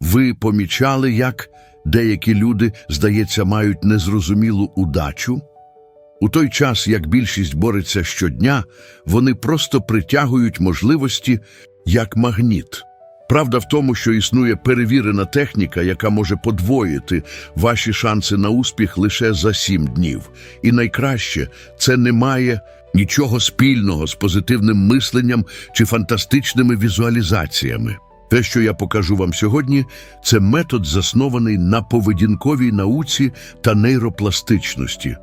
Ви помічали, як деякі люди, здається, мають незрозумілу удачу? У той час, як більшість бореться щодня, вони просто притягують можливості як магніт. Правда в тому, що існує перевірена техніка, яка може подвоїти ваші шанси на успіх лише за сім днів. І найкраще, це не має нічого спільного з позитивним мисленням чи фантастичними візуалізаціями. Те, що я покажу вам сьогодні, це метод, заснований на поведінковій науці та нейропластичності,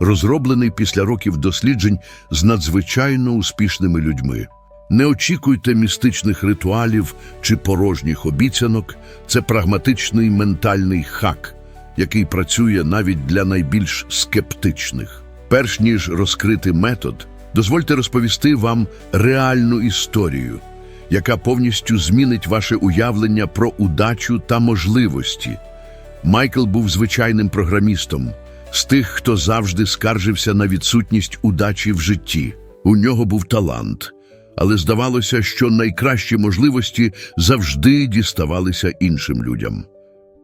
розроблений після років досліджень з надзвичайно успішними людьми. Не очікуйте містичних ритуалів чи порожніх обіцянок. Це прагматичний ментальний хак, який працює навіть для найбільш скептичних. Перш ніж розкрити метод, дозвольте розповісти вам реальну історію, яка повністю змінить ваше уявлення про удачу та можливості. Майкл був звичайним програмістом, з тих, хто завжди скаржився на відсутність удачі в житті. У нього був талант, але здавалося, що найкращі можливості завжди діставалися іншим людям.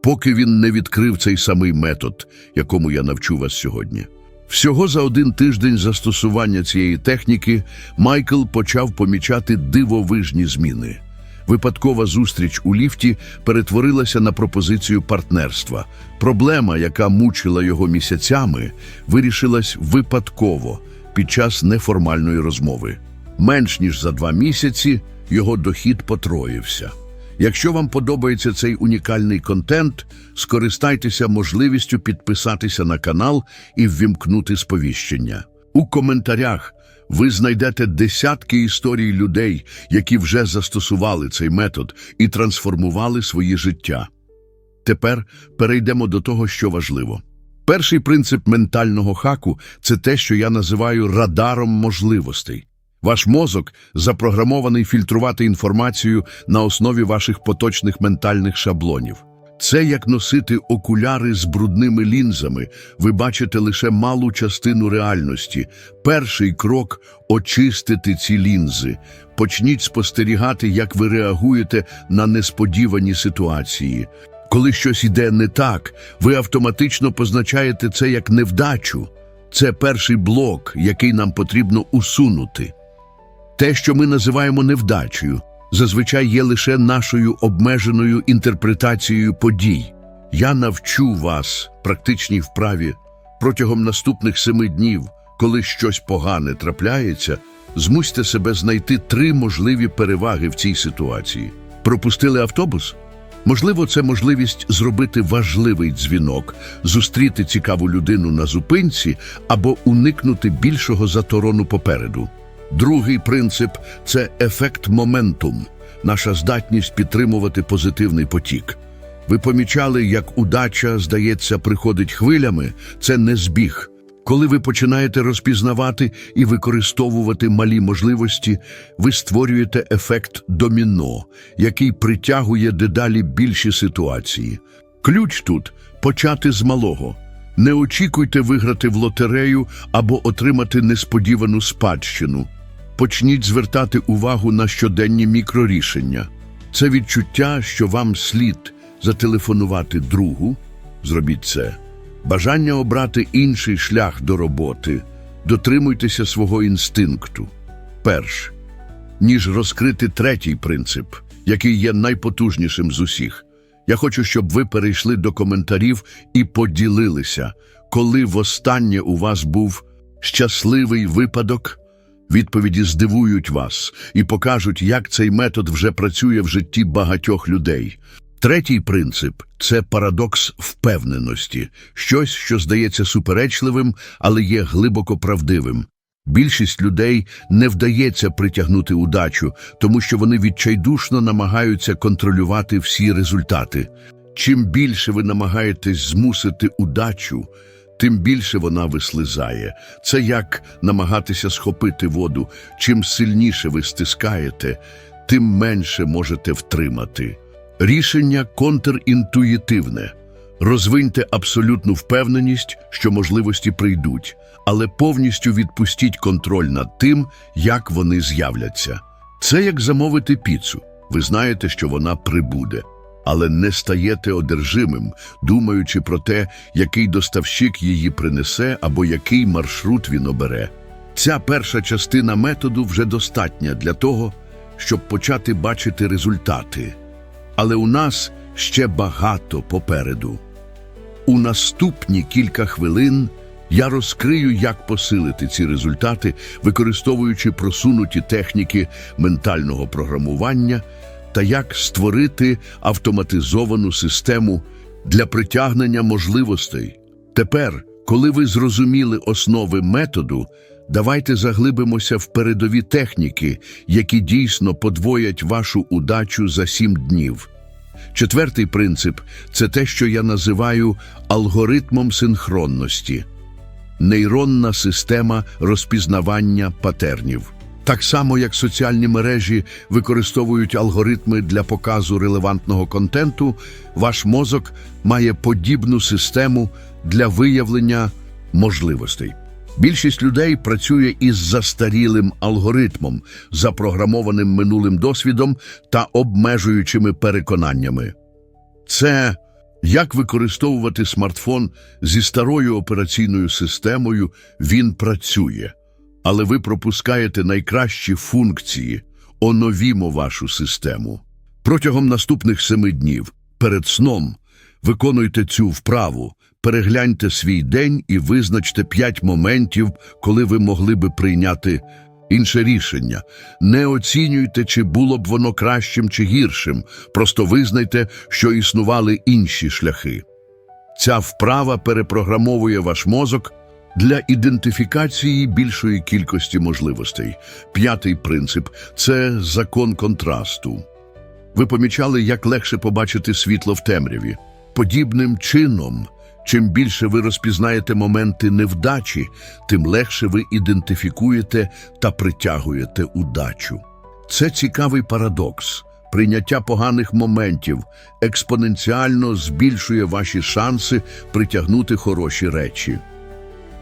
Поки він не відкрив цей самий метод, якому я навчу вас сьогодні. Всього за один тиждень застосування цієї техніки Майкл почав помічати дивовижні зміни. Випадкова зустріч у ліфті перетворилася на пропозицію партнерства. Проблема, яка мучила його місяцями, вирішилась випадково під час неформальної розмови. Менш ніж за два місяці його дохід потроївся. Якщо вам подобається цей унікальний контент, скористайтеся можливістю підписатися на канал і ввімкнути сповіщення. У коментарях ви знайдете десятки історій людей, які вже застосували цей метод і трансформували свої життя. Тепер перейдемо до того, що важливо. Перший принцип ментального хаку це те, що я називаю радаром можливостей. Ваш мозок запрограмований фільтрувати інформацію на основі ваших поточних ментальних шаблонів. Це як носити окуляри з брудними лінзами. Ви бачите лише малу частину реальності. Перший крок очистити ці лінзи. Почніть спостерігати, як ви реагуєте на несподівані ситуації. Коли щось іде не так, ви автоматично позначаєте це як невдачу. Це перший блок, який нам потрібно усунути. Те, що ми називаємо невдачею, зазвичай є лише нашою обмеженою інтерпретацією подій. Я навчу вас практичній вправі протягом наступних семи днів, коли щось погане трапляється, змусьте себе знайти три можливі переваги в цій ситуації. Пропустили автобус? Можливо, це можливість зробити важливий дзвінок, зустріти цікаву людину на зупинці або уникнути більшого заторону попереду. Другий принцип це ефект моментум, наша здатність підтримувати позитивний потік. Ви помічали, як удача, здається, приходить хвилями, це не збіг. Коли ви починаєте розпізнавати і використовувати малі можливості, ви створюєте ефект доміно, який притягує дедалі більші ситуації. Ключ тут почати з малого. Не очікуйте виграти в лотерею або отримати несподівану спадщину. Почніть звертати увагу на щоденні мікрорішення. Це відчуття, що вам слід зателефонувати другу, зробіть це. Бажання обрати інший шлях до роботи, дотримуйтеся свого інстинкту. Перш, ніж розкрити третій принцип, який є найпотужнішим з усіх. Я хочу, щоб ви перейшли до коментарів і поділилися, коли востаннє у вас був щасливий випадок. Відповіді здивують вас і покажуть, як цей метод вже працює в житті багатьох людей. Третій принцип це парадокс впевненості, щось, що здається суперечливим, але є глибоко правдивим. Більшість людей не вдається притягнути удачу, тому що вони відчайдушно намагаються контролювати всі результати. Чим більше ви намагаєтесь змусити удачу, тим більше вона вислизає. Це як намагатися схопити воду. Чим сильніше ви стискаєте, тим менше можете втримати. Рішення контрінтуїтивне. Розвиньте абсолютну впевненість, що можливості прийдуть, але повністю відпустіть контроль над тим, як вони з'являться. Це як замовити піцу. Ви знаєте, що вона прибуде. Але не стаєте одержимим, думаючи про те, який доставщик її принесе або який маршрут він обере. Ця перша частина методу вже достатня для того, щоб почати бачити результати. Але у нас ще багато попереду. У наступні кілька хвилин я розкрию, як посилити ці результати, використовуючи просунуті техніки ментального програмування та як створити автоматизовану систему для притягнення можливостей. Тепер, коли ви зрозуміли основи методу, давайте заглибимося в передові техніки, які дійсно подвоять вашу удачу за сім днів. Четвертий принцип це те, що я називаю алгоритмом синхронності нейронна система розпізнавання патернів. Так само, як соціальні мережі використовують алгоритми для показу релевантного контенту, ваш мозок має подібну систему для виявлення можливостей. Більшість людей працює із застарілим алгоритмом, запрограмованим минулим досвідом та обмежуючими переконаннями. Це як використовувати смартфон зі старою операційною системою, він працює. Але ви пропускаєте найкращі функції, оновімо вашу систему. Протягом наступних семи днів перед сном виконуйте цю вправу, перегляньте свій день і визначте п'ять моментів, коли ви могли би прийняти інше рішення. Не оцінюйте, чи було б воно кращим чи гіршим, просто визнайте, що існували інші шляхи. Ця вправа перепрограмовує ваш мозок для ідентифікації більшої кількості можливостей. П'ятий принцип це закон контрасту. Ви помічали, як легше побачити світло в темряві. Подібним чином, чим більше ви розпізнаєте моменти невдачі, тим легше ви ідентифікуєте та притягуєте удачу. Це цікавий парадокс. Прийняття поганих моментів експоненціально збільшує ваші шанси притягнути хороші речі.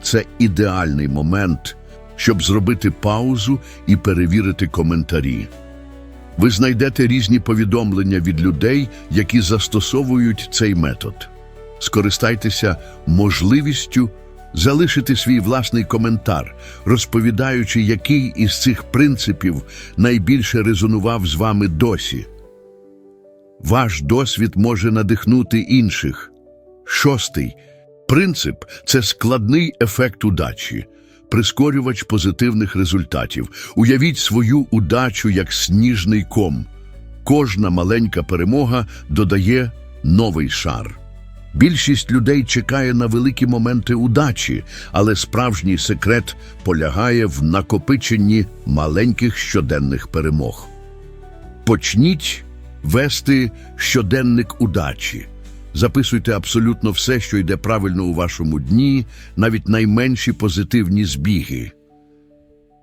Це ідеальний момент, щоб зробити паузу і перевірити коментарі. Ви знайдете різні повідомлення від людей, які застосовують цей метод. Скористайтеся можливістю залишити свій власний коментар, розповідаючи, який із цих принципів найбільше резонував з вами досі. Ваш досвід може надихнути інших. Шостий принцип це складний ефект удачі, прискорювач позитивних результатів. Уявіть свою удачу як сніжний ком. Кожна маленька перемога додає новий шар. Більшість людей чекає на великі моменти удачі, але справжній секрет полягає в накопиченні маленьких щоденних перемог. Почніть вести щоденник удачі. Записуйте абсолютно все, що йде правильно у вашому дні, навіть найменші позитивні збіги.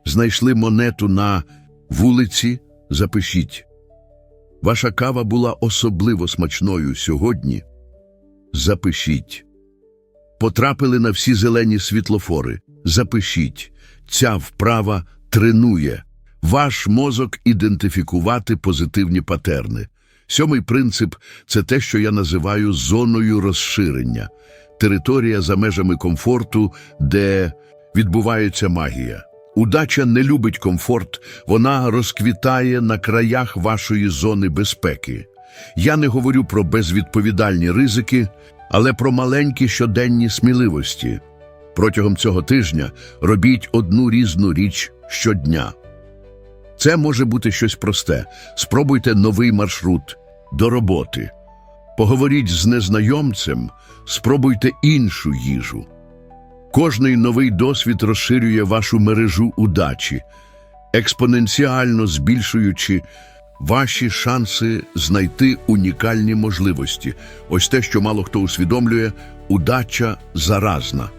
Знайшли монету на вулиці, запишіть. Ваша кава була особливо смачною сьогодні. Запишіть. Потрапили на всі зелені світлофори. Запишіть. Ця вправа тренує ваш мозок ідентифікувати позитивні патерни. Сьомий принцип це те, що я називаю зоною розширення, територія за межами комфорту, де відбувається магія. Удача не любить комфорт, вона розквітає на краях вашої зони безпеки. Я не говорю про безвідповідальні ризики, але про маленькі щоденні сміливості. Протягом цього тижня робіть одну різну річ щодня. Це може бути щось просте. Спробуйте новий маршрут до роботи. Поговоріть з незнайомцем, спробуйте іншу їжу. Кожний новий досвід розширює вашу мережу удачі, експоненціально збільшуючи ваші шанси знайти унікальні можливості. Ось те, що мало хто усвідомлює, удача заразна.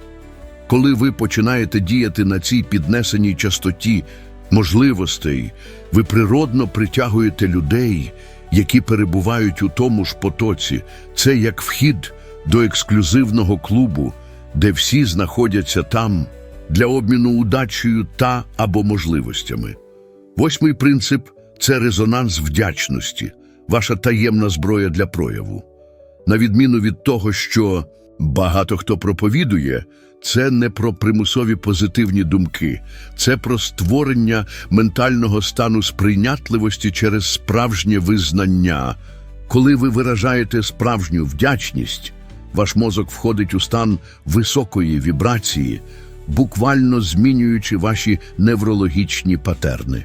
Коли ви починаєте діяти на цій піднесеній частоті можливостей, ви природно притягуєте людей, які перебувають у тому ж потоці. Це як вхід до ексклюзивного клубу, де всі знаходяться там для обміну удачею та або можливостями. Восьмий принцип це резонанс вдячності. ваша таємна зброя для прояву. На відміну від того, що багато хто проповідує, це не про примусові позитивні думки, це про створення ментального стану сприйнятливості через справжнє визнання. Коли ви виражаєте справжню вдячність, ваш мозок входить у стан високої вібрації, буквально змінюючи ваші неврологічні патерни.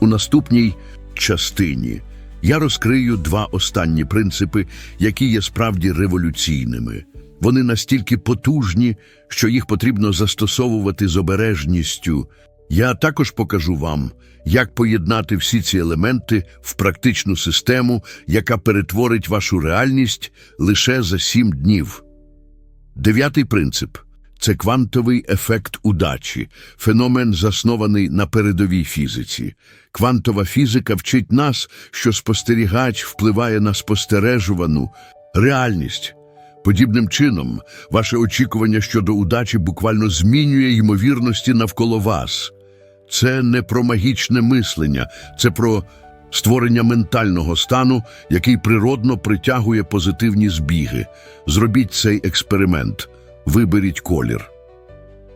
У наступній частині я розкрию два останні принципи, які є справді революційними. Вони настільки потужні, що їх потрібно застосовувати з обережністю. Я також покажу вам, як поєднати всі ці елементи в практичну систему, яка перетворить вашу реальність лише за сім днів. Дев'ятий принцип це квантовий ефект удачі, феномен, заснований на передовій фізиці. Квантова фізика вчить нас, що спостерігач впливає на спостережувану реальність. Подібним чином, ваше очікування щодо удачі буквально змінює ймовірності навколо вас. Це не про магічне мислення, це про створення ментального стану, який природно притягує позитивні збіги. Зробіть цей експеримент, виберіть колір.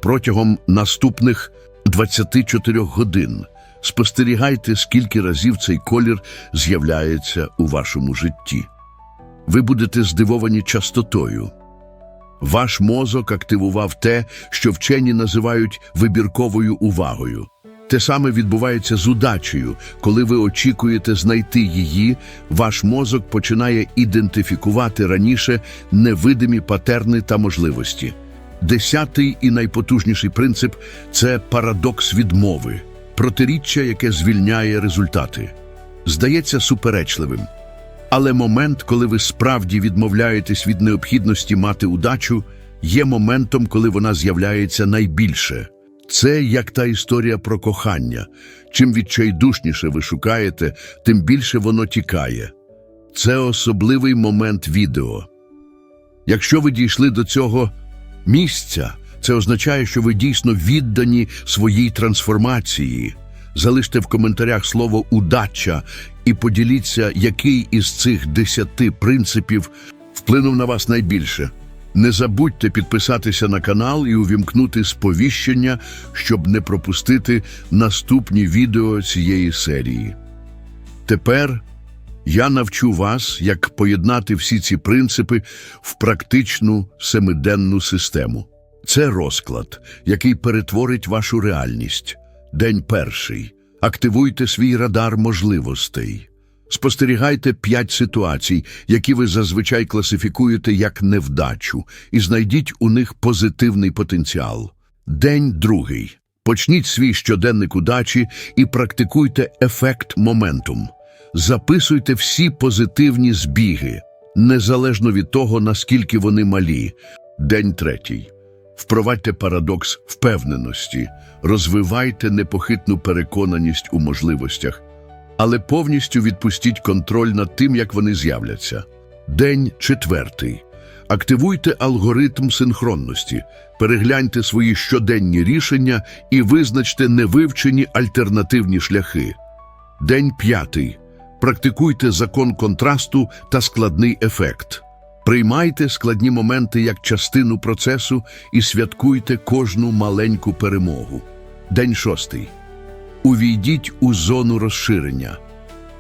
Протягом наступних 24 годин спостерігайте, скільки разів цей колір з'являється у вашому житті. Ви будете здивовані частотою. Ваш мозок активував те, що вчені називають вибірковою увагою. Те саме відбувається з удачею. Коли ви очікуєте знайти її, ваш мозок починає ідентифікувати раніше невидимі патерни та можливості. Десятий і найпотужніший принцип це парадокс відмови, протиріччя, яке звільняє результати. Здається суперечливим. Але момент, коли ви справді відмовляєтесь від необхідності мати удачу, є моментом, коли вона з'являється найбільше. Це як та історія про кохання. Чим відчайдушніше ви шукаєте, тим більше воно тікає. Це особливий момент відео. Якщо ви дійшли до цього місця, це означає, що ви дійсно віддані своїй трансформації. Залиште в коментарях слово удача і поділіться, який із цих десяти принципів вплинув на вас найбільше. Не забудьте підписатися на канал і увімкнути сповіщення, щоб не пропустити наступні відео цієї серії. Тепер я навчу вас, як поєднати всі ці принципи в практичну семиденну систему. Це розклад, який перетворить вашу реальність. День перший. Активуйте свій радар можливостей. Спостерігайте п'ять ситуацій, які ви зазвичай класифікуєте як невдачу, і знайдіть у них позитивний потенціал. День другий. Почніть свій щоденник удачі і практикуйте ефект моментум. Записуйте всі позитивні збіги, незалежно від того, наскільки вони малі. День третій. Впровадьте парадокс впевненості, розвивайте непохитну переконаність у можливостях, але повністю відпустіть контроль над тим, як вони з'являться. День четвертий. Активуйте алгоритм синхронності, перегляньте свої щоденні рішення і визначте невивчені альтернативні шляхи. День п'ятий. Практикуйте закон контрасту та складний ефект. Приймайте складні моменти як частину процесу і святкуйте кожну маленьку перемогу. День шостий. Увійдіть у зону розширення.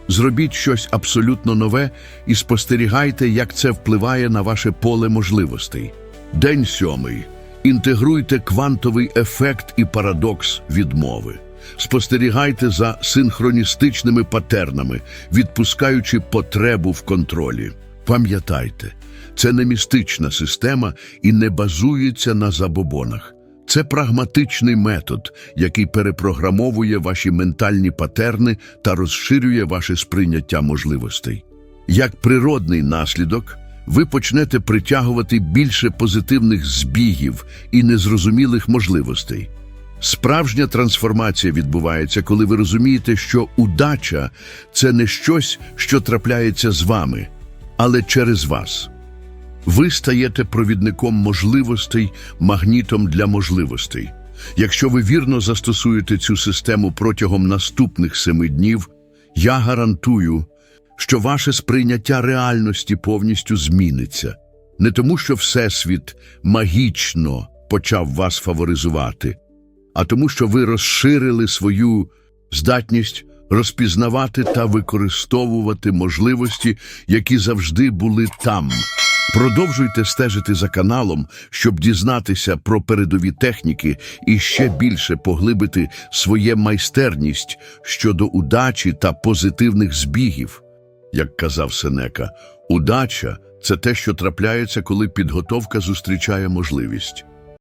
Зробіть щось абсолютно нове і спостерігайте, як це впливає на ваше поле можливостей. День сьомий. Інтегруйте квантовий ефект і парадокс відмови. Спостерігайте за синхроністичними патернами, відпускаючи потребу в контролі. Пам'ятайте, це не містична система і не базується на забобонах. Це прагматичний метод, який перепрограмовує ваші ментальні патерни та розширює ваше сприйняття можливостей. Як природний наслідок, ви почнете притягувати більше позитивних збігів і незрозумілих можливостей. Справжня трансформація відбувається, коли ви розумієте, що удача це не щось, що трапляється з вами, але через вас. Ви стаєте провідником можливостей, магнітом для можливостей. Якщо ви вірно застосуєте цю систему протягом наступних семи днів, я гарантую, що ваше сприйняття реальності повністю зміниться. Не тому, що Всесвіт магічно почав вас фаворизувати, а тому, що ви розширили свою здатність розпізнавати та використовувати можливості, які завжди були там. Продовжуйте стежити за каналом, щоб дізнатися про передові техніки і ще більше поглибити своє майстерність щодо удачі та позитивних збігів. Як казав Сенека, удача це те, що трапляється, коли підготовка зустрічає можливість.